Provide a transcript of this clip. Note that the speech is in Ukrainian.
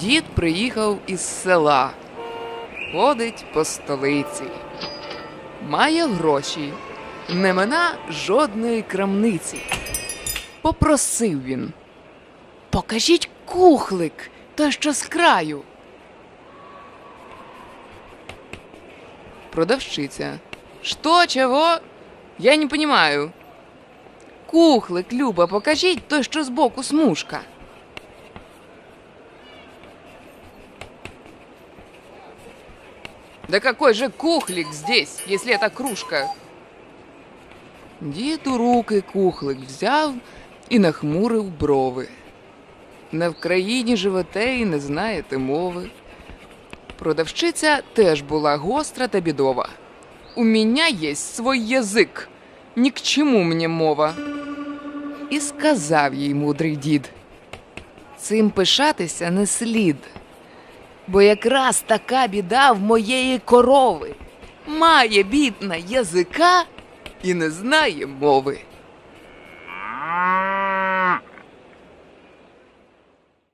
Дід приїхав із села, ходить по столиці, має гроші, не мина жодної крамниці. Попросив він. Покажіть кухлик, той, що з краю. Продавщиця. Что, чего? Я не понимаю. Кухлик, Люба, покажіть той, що збоку смужка. Да какой же кухлик здесь, если это кружка? Дід у руки кухлик взяв і нахмурив брови. Не в країні живете і не знаєте мови. Продавщиця теж була гостра та бідова. У меня есть свой язик, ні к чому мені мова. І сказав їй мудрий дід. Цим пишатися не слід, бо якраз така біда в моєї корови. Має бідна язика і не знає мови.